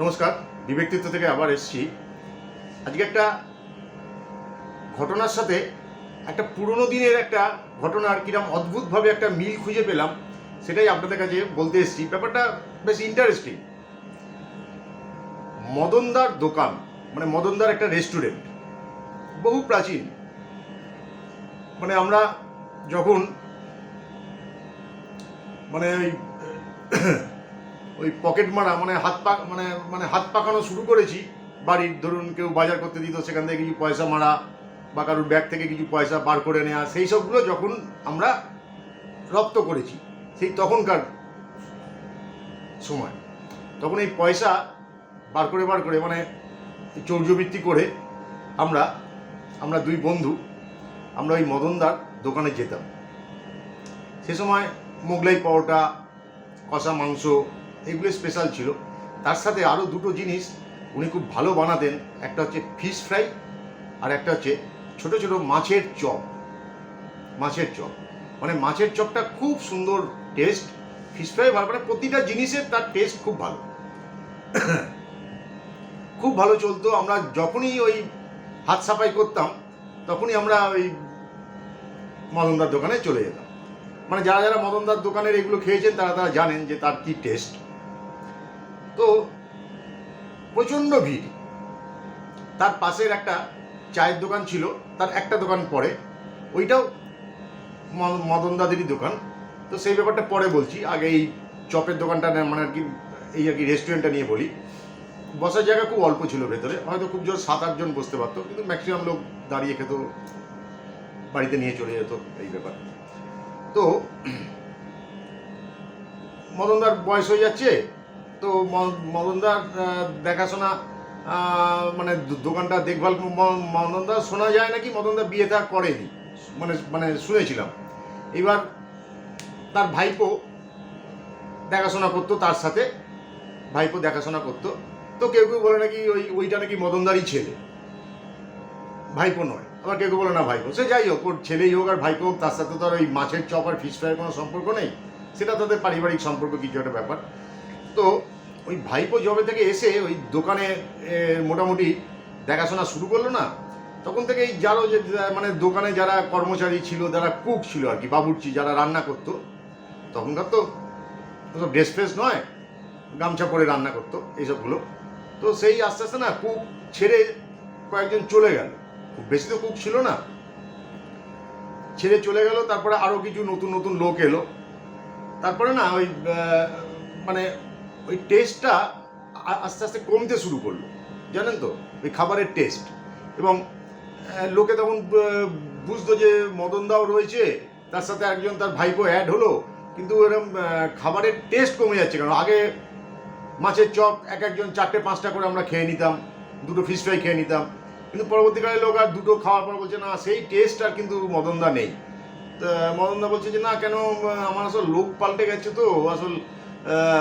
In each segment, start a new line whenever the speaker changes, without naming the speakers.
নমস্কার বিব্যক্তিত্ব থেকে আবার এসছি। আজকে একটা ঘটনার সাথে একটা পুরনো দিনের একটা ঘটনার কিরম অদ্ভুতভাবে একটা মিল খুঁজে পেলাম, সেটাই আপনাদের কাছে বলতে এসেছি। ব্যাপারটা বেশ ইন্টারেস্টিং মদনদার দোকান মানে মদনদার একটা রেস্টুরেন্ট বহু প্রাচীন। মানে আমরা যখন মানে ওই ওই পকেট মারা মানে হাত পা মানে মানে হাত পাকানো শুরু করেছি। বাড়ির ধরুন কেউ বাজার করতে দিত, সেখান থেকে কিছু পয়সা মারা, বা কারোর ব্যাগ থেকে কিছু পয়সা বার করে নেওয়া সেই সবগুলো যখন আমরা রপ্ত করেছি, সেই তখনকার সময়। তখন এই পয়সা বার করে বার করে মানে চৌর্যবৃত্তি করে আমরা আমরা দুই বন্ধু, আমরা ওই মদনদার দোকানে যেতাম। সে সময় মোগলাই পরোটা, কষা মাংস এগুলো স্পেশাল ছিল। তার সাথে আরও দুটো জিনিস উনি খুব ভালো বানাতেন। একটা হচ্ছে ফিশ ফ্রাই আর একটা হচ্ছে ছোট ছোট মাছের চপ। মাছের চপ। মানে মাছের চপটা খুব সুন্দর টেস্ট ফিশ ফ্রাই ভালো মানে প্রতিটা জিনিসের তার টেস্ট খুব ভালো। খুব ভালো চলতো। আমরা যখনই ওই হাত সাফাই করতাম, তখনই আমরা ওই মদনদার দোকানে চলে যেতাম। মানে যারা যারা মদনদার দোকানের এগুলো খেয়েছেন, তারা তারা জানেন যে তার কি টেস্ট তো প্রচণ্ড ভিড়। তার পাশের একটা চায়ের দোকান ছিল, তার একটা দোকান পরে। ওইটাও ম- মদনদাদেরই দোকান। তো সেই ব্যাপারটা পরে বলছি, আগে এই চপের দোকানটা মানে আর কি এই আর কি রেস্টুরেন্টটা নিয়ে বলি। বসার জায়গা খুব অল্প ছিল ভেতরে, হয়তো খুব জোর সাত আটজন বসতে পারতো, কিন্তু ম্যাক্সিমাম লোক দাঁড়িয়ে খেত, বাড়িতে নিয়ে চলে যেত, এই ব্যাপার। তো মদনদার বয়স হয়ে যাচ্ছে তো মদনদার দেখাশোনা মানে দোকানটা দেখভাল মদনদার শোনা যায় নাকি? মদনদা বিয়ে থা করেনি। মানে মানে শুনেছিলাম। এবার তার ভাইপো দেখাশোনা করতো তার সাথে। ভাইপো দেখাশোনা করতো। তো কেউ কেউ বলে নাকি ওই, ওইটা নাকি মদনদারই ছেলে। ভাইপো নয়। আবার কেউ কেউ বলে না ভাইপো। সে যাই হোক, ওর ছেলেই হোক আর ভাইপো হোক, তার সাথে তো আর ওই মাছের চপ আর ফিশ ফ্রাইয়ের কোনো সম্পর্ক নেই। সেটা তাদের পারিবারিক সম্পর্ক, কিছু একটা ব্যাপার। তো ওই ভাইপো জবে থেকে এসে ওই দোকানে মোটামুটি দেখাশোনা শুরু করল না, তখন থেকে এই যারও যে মানে দোকানে যারা কর্মচারী ছিল, যারা কুক ছিল আর কি, বাবুর্চি যারা রান্না করতো, তখনকার তো সব ড্রেস ফ্রেস নয়, গামছা পরে রান্না করতো এইসবগুলো তো সেই আস্তে আস্তে না কুক ছেড়ে কয়েকজন চলে গেল, খুব বেশি তো কুক ছিল না। ছেড়ে চলে গেল, তারপরে আরও কিছু নতুন নতুন লোক এলো। তারপরে না ওই মানে ওই টেস্টটা আস্তে আস্তে কমতে শুরু করল। জানেন তো? ওই খাবারের টেস্ট এবং লোকে তখন বুঝতো যে মদন দাও রয়েছে, তার সাথে একজন তার ভাইপো অ্যাড হলো, কিন্তু এরকম খাবারের টেস্ট কমে যাচ্ছে কারণ আগে মাছের চপ এক একজন চারটে, পাঁচটা করে আমরা খেয়ে নিতাম, দুটো ফিশ ফ্রাই খেয়ে নিতাম। কিন্তু পরবর্তীকালে লোক আর দুটো খাওয়ার পর বলছে, না, সেই টেস্ট আর কিন্তু মদনদা নেই। তা মদনদা বলছে যে, না, কেন, আমার আসল লোক পাল্টে গেছে তো আসল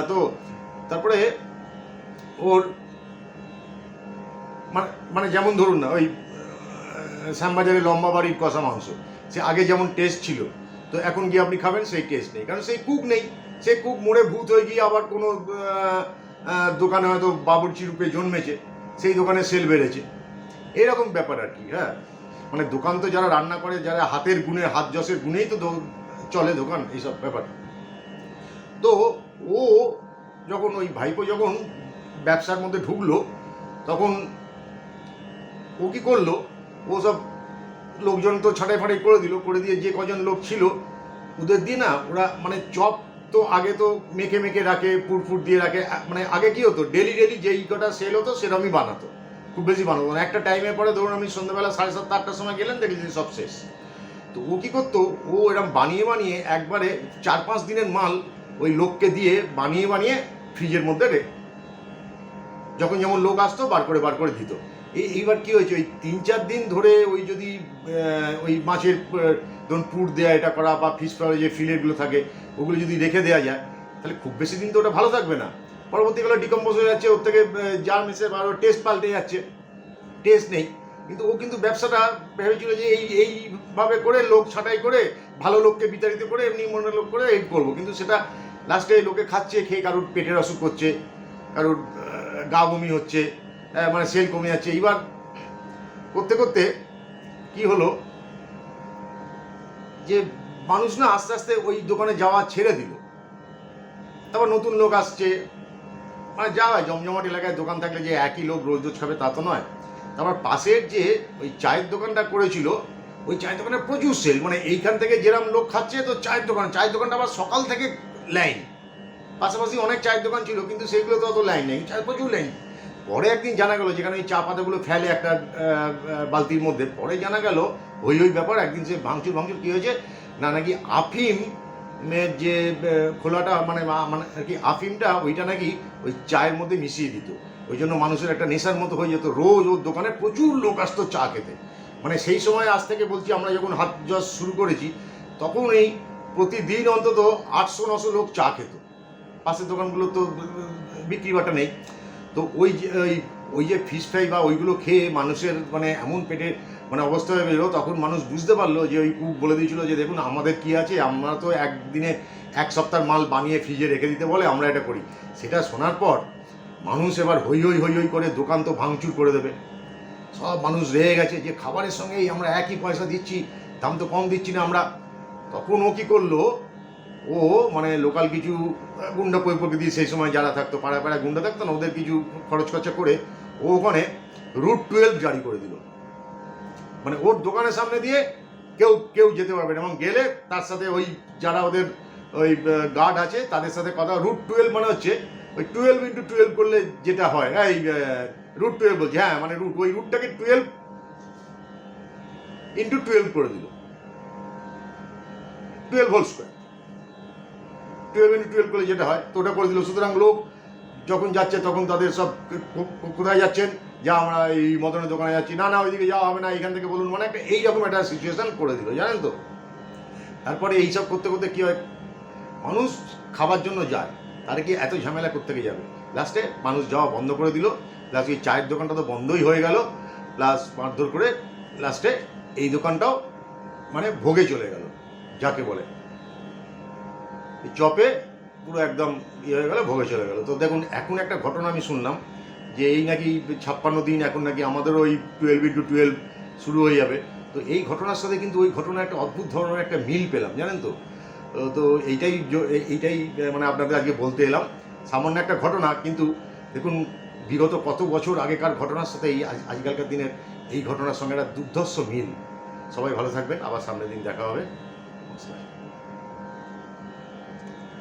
তো তারপরে ওর মানে মানে যেমন ধরুন না, ওই শ্যামবাজারে লম্বা বাড়ির কষা মাংস। সে আগে যেমন টেস্ট ছিল, তো এখন গিয়ে আপনি খাবেন সেই টেস্ট নেই। কারণ সেই কুক নেই। সেই কুক মরে ভূত হয়ে গিয়ে আবার কোনো দোকানে হয়তো বাবুর্চি রূপে জন্মেছে, সেই দোকানে সেল বেড়েছে। এরকম ব্যাপার আর কি হ্যাঁ। মানে দোকান তো যারা রান্না করে, যারা হাতের গুণে, হাত যশের গুণেই তো চলে দোকান, এইসব ব্যাপার। তো ও যখন ওই ভাইপো যখন ব্যবসার মধ্যে ঢুকলো, তখন ও কি করল? ও সব লোকজন তো ছাটাই ফাটাই করে দিল, করে দিয়ে যে কজন লোক ছিল, ওদের দিয়ে না ওরা মানে চপ তো আগে তো মেখে মেখে রাখে পুরপুর দিয়ে রাখে মানে আগে কি হতো, ডেলি ডেলি যেই কটা সেল হতো সেরকমই বানাতো, খুব বেশি বানাতো না। একটা টাইমের পরে ধরুন আমি সন্ধ্যাবেলা সাড়ে সাতটা, আটটার সময় গেলেন দেখি যে সব শেষ। তো ও কী করতো, ও এরকম বানিয়ে বানিয়ে একবারে চার পাঁচ দিনের মাল ওই লোককে দিয়ে বানিয়ে বানিয়ে ফ্রিজের মধ্যে রে যখন যেমন লোক আসতো, বার করে বার করে দিত। এই এইবার কি হয়েছে? ওই তিন চার দিন ধরে ওই যদি ওই মাছের ধরুন পুর দেয়া এটা করা বা ফিশ ফ্রাই যে ফিলেটগুলো থাকে, ওগুলো যদি রেখে দেওয়া যায়, তাহলে খুব বেশি দিন তো ওটা ভালো থাকবে না। পরবর্তীকালে ডিকম্পোজ হয়ে যাচ্ছে, ওর থেকে জার মিশে বা টেস্ট পাল্টে যাচ্ছে। টেস্ট নেই। কিন্তু ও কিন্তু ব্যবসাটা ভেবেছিল যে এই এইভাবে করে লোক ছাঁটাই করে, ভালো লোককে বিতাড়িত করে, এমনি মনের লোক করে এই করব। কিন্তু সেটা লাস্টে লোকে খাচ্ছে খেয়ে কারোর পেটের অসুখ করছে কারোর গা বমি হচ্ছে আহ, মানে সেল কমে যাচ্ছে। এইবার করতে করতে কি হলো? যে মানুষ না আস্তে আস্তে ওই দোকানে যাওয়া ছেড়ে দিল। তারপর নতুন লোক আসছে। মানে যা হয় জমজমাট এলাকায় দোকান থাকলে যে একই লোক রোজ রোজ খাবে তা তো নয়। তারপর পাশের যে ওই চায়ের দোকানটা করেছিল ওই চায়ের দোকানে প্রচুর সেল। মানে এইখান থেকে যেরকম লোক খাচ্ছে তো চায়ের দোকান চায়ের দোকানটা আবার সকাল থেকে লাইন। পাশাপাশি অনেক চায়ের দোকান ছিল, কিন্তু সেগুলো তো অত লাইন নেই। প্রচুর লাইন। পরে একদিন জানা গেল, যেখানে ওই চা পাতাগুলো ফেলে একটা বালতির মধ্যে, পরে জানা গেল, ওই ওই ব্যাপার, একদিন সে ভাঙচুর ভাঙচুর, কী হয়েছে? না, নাকি আফিম যে খোলাটা মানে মানে আর কি আফিমটা, ওইটা নাকি ওই চায়ের মধ্যে মিশিয়ে দিত। ওই জন্য মানুষের একটা নেশার মতো হয়ে যেত। রোজ ওর দোকানে প্রচুর লোক আসতো চা খেতে। মানে সেই সময় আজ থেকে বলছি, আমরা যখন হাত জস শুরু করেছি, তখন এই প্রতিদিন অন্তত আটশো, নশো লোক চা খেত। পাশের দোকানগুলো তো বিক্রি বাটা নেই। তো ওই যে ওই যে ফিশ ফ্রাই বা ওইগুলো খেয়ে মানুষের মানে এমন পেটে মানে অবস্থা হয়ে গেলো তখন মানুষ বুঝতে পারল যে ওই কুক বলে দিয়েছিল যে, দেখুন, আমাদের কি আছে, আমরা তো একদিনে এক সপ্তাহের মাল বানিয়ে ফ্রিজে রেখে দিতে বলে, আমরা এটা করি। সেটা শোনার পর মানুষ এবার হই হই হই হই করে দোকান তো ভাঙচুর করে দেবে। সব মানুষ রেগে গেছে যে, খাবারের সঙ্গেই আমরা একই পয়সা দিচ্ছি, দাম তো কম দিচ্ছি না আমরা। তখন ও কী করল? ও মানে লোকাল কিছু গুন্ডা পয় প্রকৃতি সেই সময় যারা থাকতো, পাড়ায় পাড়ায় গুন্ডা থাকতো না, ওদের কিছু খরচ খরচা করে ও ওখানে রুট টুয়েলভ জারি করে দিল। মানে ওর দোকানের সামনে দিয়ে কেউ কেউ যেতে পারবে না। এবং গেলে তার সাথে ওই যারা ওদের ওই গার্ড আছে, তাদের সাথে কথা রুট টুয়েলভ মানে হচ্ছে ওই টুয়েলভ ইন্টু টুয়েলভ করলে যেটা হয় হ্যাঁ এই রুট টুয়েলভ বলছে। হ্যাঁ মানে রুট ওই রুটটাকে টুয়েলভ ইন্টু টুয়েলভ করে দিল। Twelve whole square twelve into twelve করে যেটা হয়, তো ওটা করে দিল। সুতরাং লোক যখন যাচ্ছে, তখন তাদের সব কোথায় যাচ্ছেন? যা আমরা এই মদনের দোকানে যাচ্ছি। না না, ওইদিকে যাওয়া হবে না, এখান থেকে বলুন। মানে একটা এইরকম একটা সিচুয়েশান করে দিল, জানেন তো? তারপরে এইসব করতে করতে কী হয়? মানুষ খাবার জন্য যায় তারা কি এত ঝামেলা করতে গিয়ে যাবে? লাস্টে মানুষ যাওয়া বন্ধ করে দিল। প্লাস এই চায়ের দোকানটা তো বন্ধই হয়ে গেল। প্লাস মারধর করে লাস্টে এই দোকানটাও মানে ভোগে চলে গেল। যাকে বলে। চপে পুরো একদম ইয়ে হয়ে গেল, ভোগে চলে গেল। তো দেখুন, এখন একটা ঘটনা আমি শুনলাম যে এই নাকি ছাপ্পান্ন দিন এখন নাকি আমাদের ওই টুয়েলভ ইন্টু টুয়েলভ শুরু হয়ে যাবে। তো এই ঘটনার সাথে কিন্তু ওই ঘটনা একটা অদ্ভুত ধরনের একটা মিল পেলাম, জানেন তো? তো এইটাই এইটাই মানে আপনাদের আজকে বলতে এলাম। সামান্য একটা ঘটনা, কিন্তু দেখুন, বিগত কত বছর আগেকার ঘটনার সাথে এই আজ- আজকালকার দিনের এই ঘটনার সঙ্গে একটা দুর্ধর্ষ মিল। সবাই ভালো থাকবেন, আবার সামনের দিন দেখা হবে। নমস্কার